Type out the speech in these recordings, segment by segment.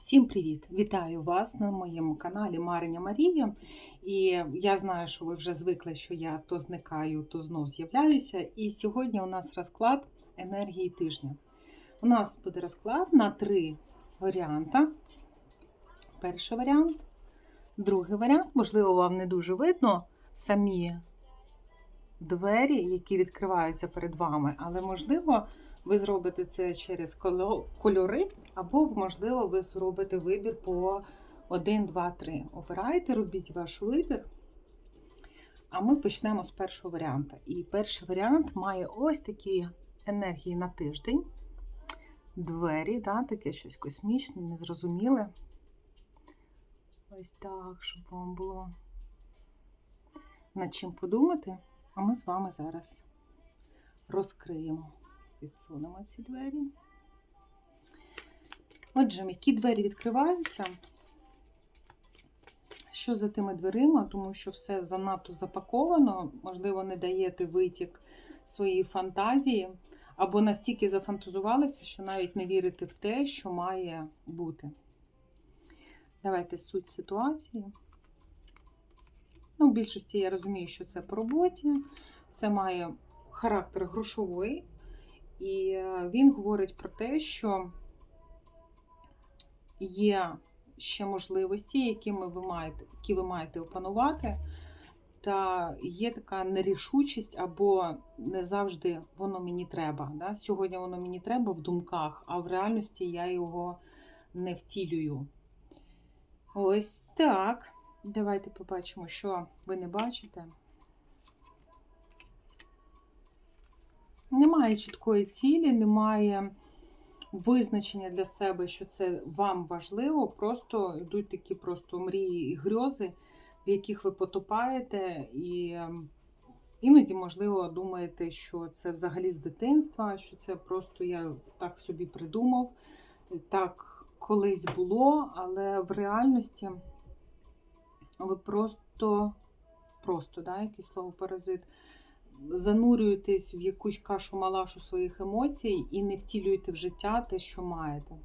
Всім привіт! Вітаю вас на моєму каналі Мариня Марія. І я знаю, що ви вже звикли, що я то зникаю, то знов з'являюся. І сьогодні у нас розклад енергії тижня. У нас буде розклад на три варіанти. Перший варіант, другий варіант, можливо, вам не дуже видно самі двері, які відкриваються перед вами, але можливо. Ви зробите це через кольори, або, можливо, ви зробите вибір по 1, 2, 3. Обирайте, робіть ваш вибір. А ми почнемо з першого варіанту. І перший варіант має ось такі енергії на тиждень. Двері, да, таке щось космічне, незрозуміле. Ось так, щоб вам було над чим подумати. А ми з вами зараз розкриємо. Відсунемо ці двері. Отже, які двері відкриваються? Що за тими дверима? Тому що все занадто запаковано, можливо, не даєте витік своїй фантазії, або настільки зафантазувалися, що навіть не вірите в те, що має бути. Давайте суть ситуації. Ну, в більшості я розумію, що це по роботі, це має характер грошовий. І е, він говорить про те, що є ще можливості, якими ви маєте, які ви маєте опанувати, та є така нерішучість, або не завжди воно мені треба. Да? Сьогодні воно мені треба в думках, а в реальності я його не втілюю. Ось так. Давайте побачимо, що ви не бачите. Немає чіткої цілі, немає визначення для себе, що це вам важливо. Просто йдуть такі просто мрії і грьози, в яких ви потопаєте, і ем, іноді, можливо, думаєте, що це взагалі з дитинства, що це просто я так собі придумав, так колись було, але в реальності ви просто, просто, да, якийсь слово паразит занурюєтесь в якусь кашу малашу своїх емоцій і не втілюєте в життя те, що маєте.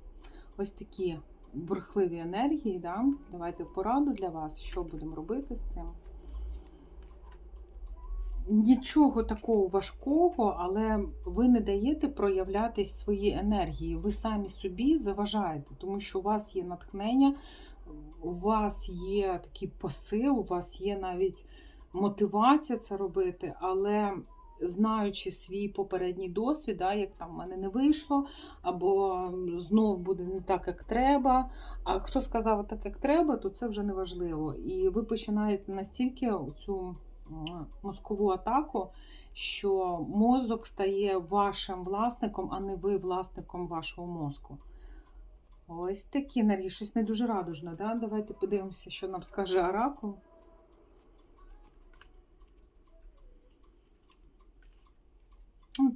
Ось такі бурхливі енергії. Да? Давайте пораду для вас, що будемо робити з цим. Нічого такого важкого, але ви не даєте проявлятись свої енергії. Ви самі собі заважаєте, тому що у вас є натхнення, у вас є такий посил, у вас є навіть мотивація це робити, але знаючи свій попередній досвід, да, як там в мене не вийшло, або знов буде не так, як треба. А хто сказав так, як треба, то це вже не важливо. І ви починаєте настільки цю мозкову атаку, що мозок стає вашим власником, а не ви власником вашого мозку. Ось такі енергії, щось не дуже радужно. Да? Давайте подивимося, що нам скаже Оракул.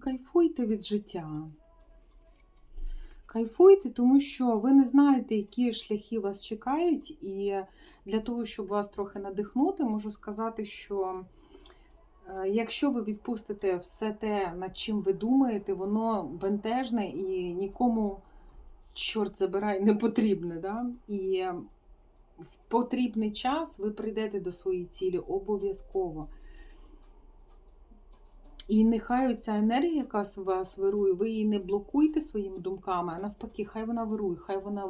Кайфуйте від життя. Кайфуйте, тому що ви не знаєте, які шляхи вас чекають, і для того, щоб вас трохи надихнути, можу сказати, що е, якщо ви відпустите все те, над чим ви думаєте, воно бентежне і нікому, чорт забирай, не потрібне. Да? І в потрібний час ви прийдете до своєї цілі обов'язково. І нехай ця енергія, яка вас вирує, ви її не блокуйте своїми думками, а навпаки, хай вона вирує, хай вона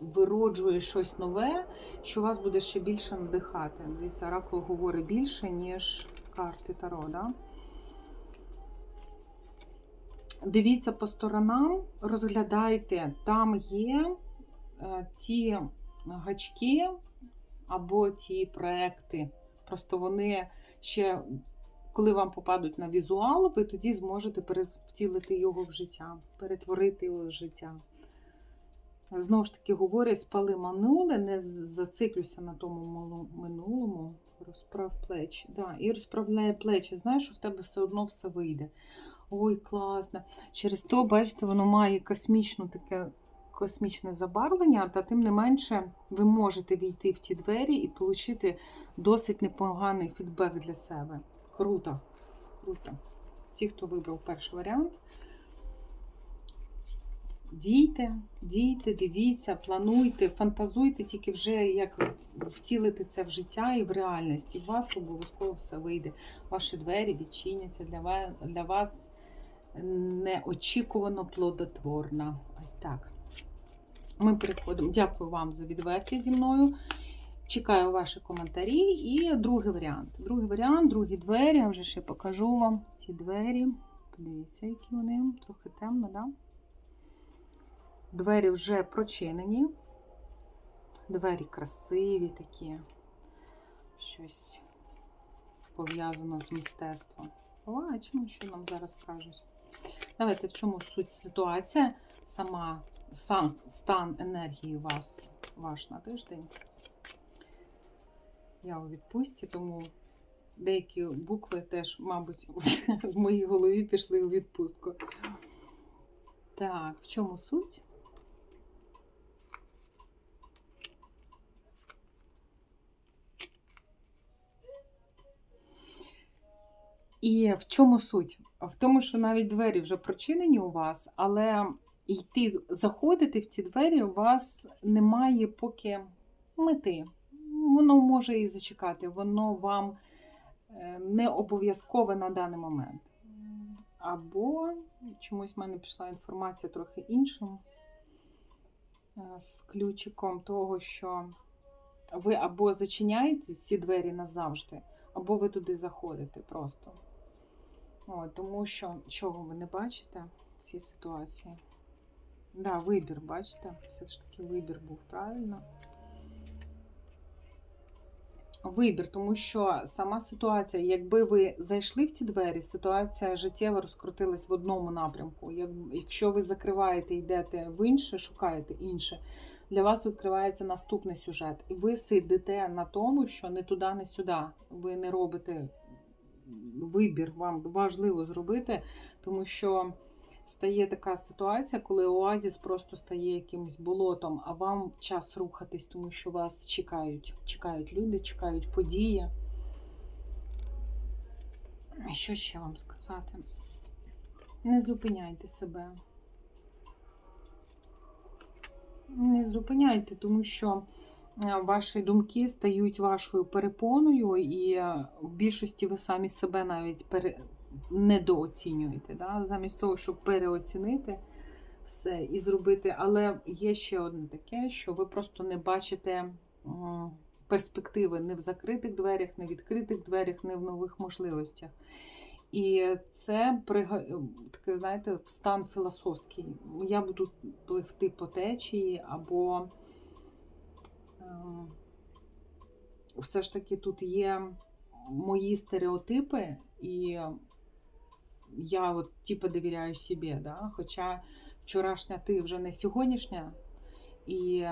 вироджує щось нове, що вас буде ще більше надихати. Дивіться, Оракул говорить більше, ніж карти Таро. Да? Дивіться по сторонам, розглядайте, там є е, ті гачки або ті проекти. Просто вони ще коли вам попадуть на візуал, ви тоді зможете втілити його в життя, перетворити його в життя. Знову ж таки, говорю, спали минуле, не зациклюся на тому минулому, розправ плечі. Да, І розправляє плечі. Знаєш, що в тебе все одно все вийде. Ой, класно. Через то, бачите, воно має космічну таке космічне забарвлення, та тим не менше ви можете війти в ті двері і отримати досить непоганий фідбек для себе. Круто. Круто. Ті, хто вибрав перший варіант. дійте, дійте, дивіться, плануйте, фантазуйте, тільки вже як втілити це в життя і в реальність. І у вас обов'язково все вийде. Ваші двері відчиняться для вас, для вас неочікувано плодотворна. Ось так. Ми переходимо. Дякую вам за відвертість зі мною. Чекаю ваші коментарі. І другий варіант. Другий варіант, другі двері. Я вже ще покажу вам ці двері. Подивіться, які вони. Трохи темно, да? Двері вже прочинені. Двері красиві такі. Щось пов'язано з мистецтвом. Побачимо, що нам зараз кажуть. Давайте в чому суть ситуація, сама сам стан енергії вас ваш на тиждень. Я у відпустці, тому деякі букви теж, мабуть, в моїй голові пішли у відпустку. Так, в чому суть? І в чому суть? В тому, що навіть двері вже прочинені у вас, але йти, заходити в ці двері у вас немає поки мети. Воно може і зачекати, воно вам е, не обов'язкове на даний момент. Або чомусь в мене пішла інформація трохи іншим е, з ключиком того, що ви або зачиняєте ці двері назавжди, або ви туди заходите просто. О, тому що чого ви не бачите в цій ситуації? Да, вибір, бачите? Все ж таки вибір був правильно. Вибір, тому що сама ситуація, якби ви зайшли в ці двері, ситуація життєво розкрутилась в одному напрямку. Як- Якщо ви закриваєте, йдете в інше, шукаєте інше, для вас відкривається наступний сюжет. І ви сидите на тому, що не туди, не сюди. Ви не робите вибір, вам важливо зробити, тому що стає така ситуація, коли оазіс просто стає якимось болотом, а вам час рухатись, тому що вас чекають. Чекають люди, чекають події. Що ще вам сказати? Не зупиняйте себе. Не зупиняйте, тому що е, ваші думки стають вашою перепоною, і е, в більшості ви самі себе навіть пере... недооцінюєте. Да? Замість того, щоб переоцінити все і зробити. Але є ще одне таке, що ви просто не бачите перспективи не в закритих дверях, не в відкритих дверях, не в нових можливостях. І це таке, знаєте, стан філософський. Я буду пливти по течії, або ем, все ж таки тут є мої стереотипи, і я от типу довіряю собі. Да? Хоча вчорашня ти вже не сьогоднішня. І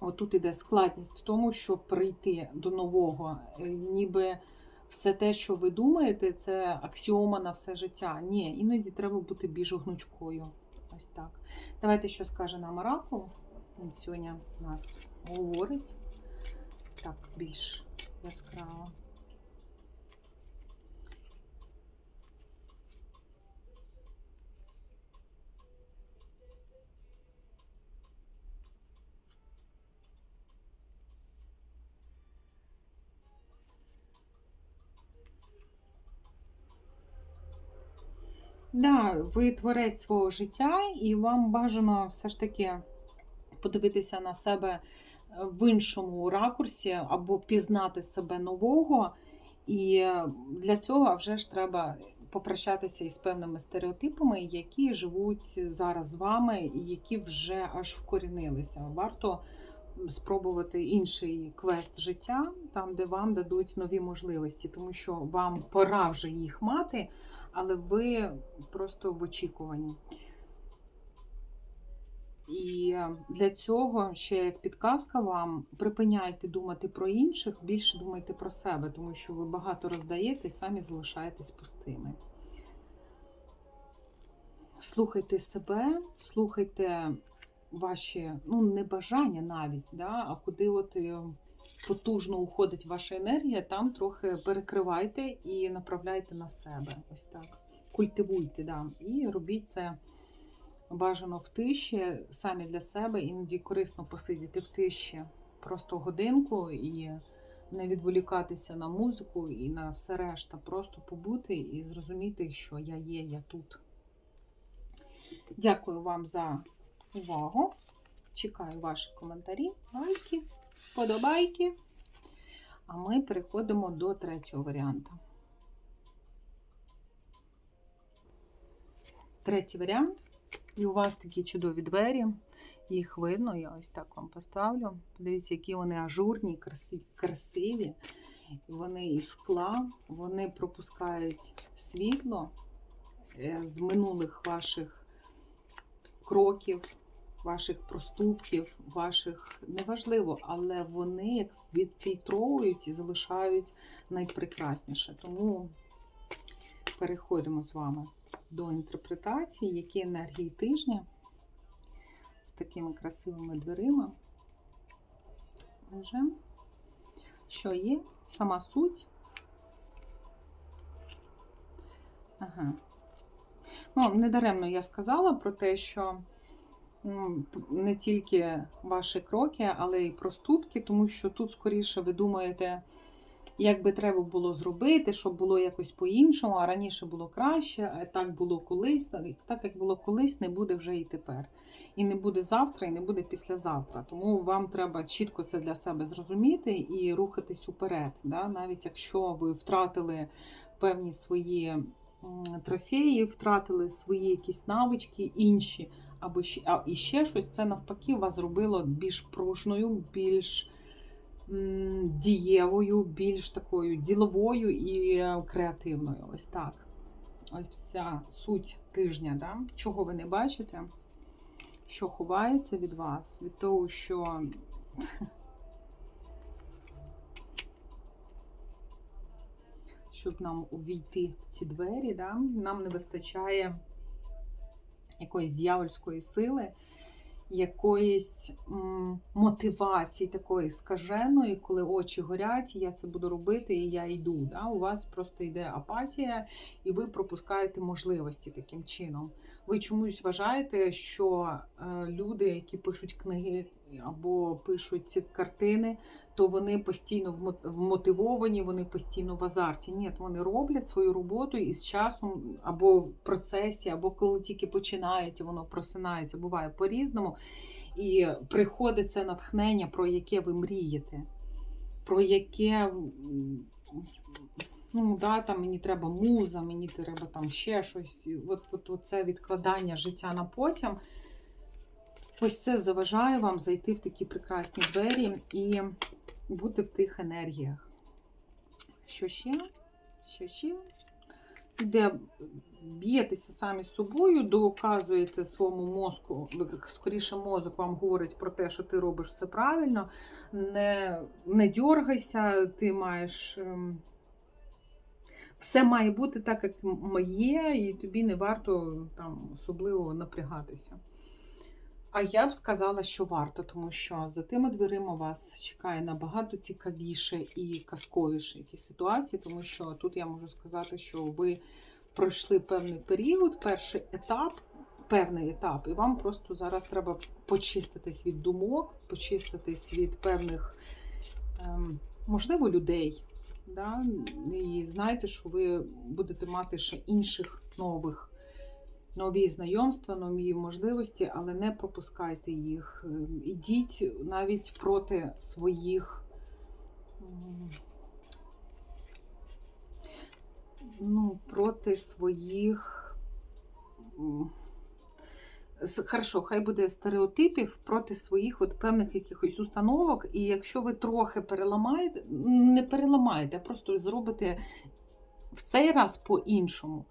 отут іде складність в тому, щоб прийти до нового, е, ніби все те, що ви думаєте, це аксіома на все життя. Ні, іноді треба бути більш гнучкою. Ось так. Давайте, що скаже нам Оракул. Він сьогодні нас говорить так більш яскраво. Да, ви творець свого життя, і вам бажано все ж таки подивитися на себе е, в іншому ракурсі або пізнати себе нового. І е, для цього вже ж треба попрощатися із певними стереотипами, які живуть зараз з вами, і які вже аж вкорінилися. Варто спробувати інший квест життя, там, де вам дадуть нові можливості, тому що вам пора вже їх мати, але ви просто в очікуванні. І для цього ще як підказка вам припиняйте думати про інших, більше думайте про себе, тому що ви багато роздаєте і самі залишаєтесь пустими. Слухайте себе, слухайте ваші ну, не бажання навіть, да, а куди от е, потужно уходить ваша енергія, там трохи перекривайте і направляйте на себе. Ось так. Культивуйте, да, і робіть це бажано в тиші, самі для себе, іноді корисно посидіти в тиші просто годинку і не відволікатися на музику і на все решта, просто побути і зрозуміти, що я є, я тут. Дякую вам за увагу. Чекаю ваші коментарі, лайки, подобайки. А ми переходимо до третього варіанту. Третій варіант. І у вас такі чудові двері. Їх видно, я ось так вам поставлю. Подивіться, які вони ажурні, красиві. Вони із скла, вони пропускають світло е, з минулих ваших кроків, ваших проступків, ваших неважливо, але вони як відфільтровують і залишають найпрекрасніше. Тому переходимо з вами до інтерпретації, які енергії тижня з такими красивими дверима. Вже що є? Сама суть. Ага. Ну, недаремно я сказала про те, що ну, не тільки ваші кроки, але й проступки, тому що тут скоріше ви думаєте, як би треба було зробити, щоб було якось по-іншому, а раніше було краще, а так було колись, так як було колись, не буде вже і тепер. І не буде завтра, і не буде післязавтра. Тому вам треба чітко це для себе зрозуміти і рухатись уперед. Да? Навіть якщо ви втратили певні свої трофеї, втратили свої якісь навички, інші, або ще, а, і ще щось, це навпаки вас зробило більш пружною, більш м, дієвою, більш такою діловою і е, креативною. Ось так. Ось вся суть тижня, да? чого ви не бачите, що ховається від вас, від того, що. Щоб нам увійти в ці двері, да? нам не вистачає якоїсь дьявольської сили, якоїсь м, мотивації такої скаженої, коли очі горять, я це буду робити, і я йду. Да? У вас просто йде апатія, і ви пропускаєте можливості таким чином. Ви чомусь вважаєте, що е, люди, які пишуть книги або пишуть ці картини, то вони постійно вмотивовані, вони постійно в азарті. Ні, вони роблять свою роботу і з часом або в процесі, або коли тільки починають, воно просинається, буває по-різному. І приходить це натхнення, про яке ви мрієте, про яке ну, да, там мені треба муза, мені треба там ще щось. От, от, от це відкладання життя на потім. Ось це заважає вам зайти в такі прекрасні двері і бути в тих енергіях. Що ще? Що ще? Де б'єтеся самі з собою, доказуєте своєму мозку, скоріше мозок вам говорить про те, що ти робиш все правильно. Не, не дьоргайся, ти маєш. ем, Все має бути так, як моє, і тобі не варто там особливо напрягатися. А я б сказала, що варто, тому що за тими дверима вас чекає набагато цікавіше і казковіше якісь ситуації, тому що тут я можу сказати, що ви пройшли певний період, перший етап, певний етап, і вам просто зараз треба почиститись від думок, почиститись від певних, ем, можливо, людей. Да? І знаєте, що ви будете мати ще інших нових нові знайомства, нові можливості, але не пропускайте їх. Е, Ідіть навіть проти своїх. Ну, проти своїх. Хорошо, хай буде стереотипів проти своїх от певних якихось установок. І якщо ви трохи переламаєте, не переламаєте, а просто зробите в цей раз по-іншому.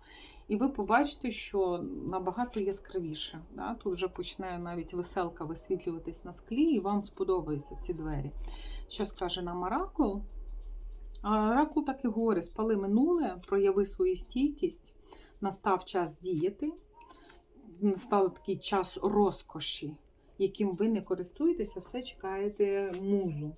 І ви побачите, що набагато яскравіше. Да? Тут вже почне навіть веселка висвітлюватись на склі, і вам сподобаються ці двері. Що скаже нам Оракул? А Оракул так і говорить: спали минуле, прояви свою стійкість, настав час діяти, настав такий час розкоші, яким ви не користуєтеся, все чекаєте музу.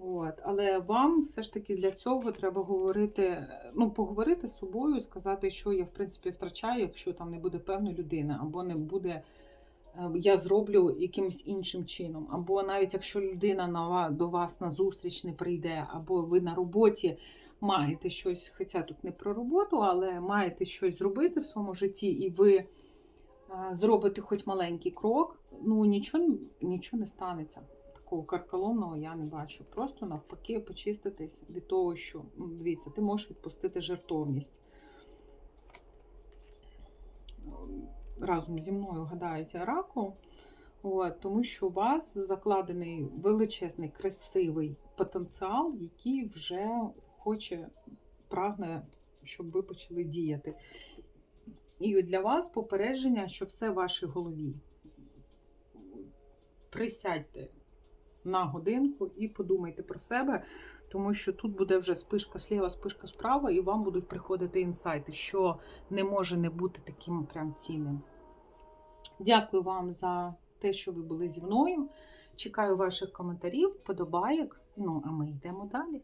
От. Але вам все ж таки для цього треба говорити, ну, поговорити з собою, сказати, що я в принципі втрачаю, якщо там не буде певної людини, або не буде. е, Я зроблю якимось іншим чином. Або навіть якщо людина на до вас на зустріч не прийде, або ви на роботі маєте щось, хоча тут не про роботу, але маєте щось зробити в своєму житті, і ви е, зробите хоч маленький крок, ну нічого, нічого не станеться такого карколомного я не бачу. Просто навпаки почиститись від того, що ну, дивіться, ти можеш відпустити жертовність. Разом зі мною гадають оракул, от, тому що у вас закладений величезний, красивий потенціал, який вже хоче, прагне, щоб ви почали діяти. І для вас попередження, що все в вашій голові. Присядьте на годинку і подумайте про себе, тому що тут буде вже спишка сліва, спишка справа, і вам будуть приходити інсайти, що не може не бути таким прям цінним. Дякую вам за те, що ви були зі мною. Чекаю ваших коментарів, подобаєк. Ну, а ми йдемо далі.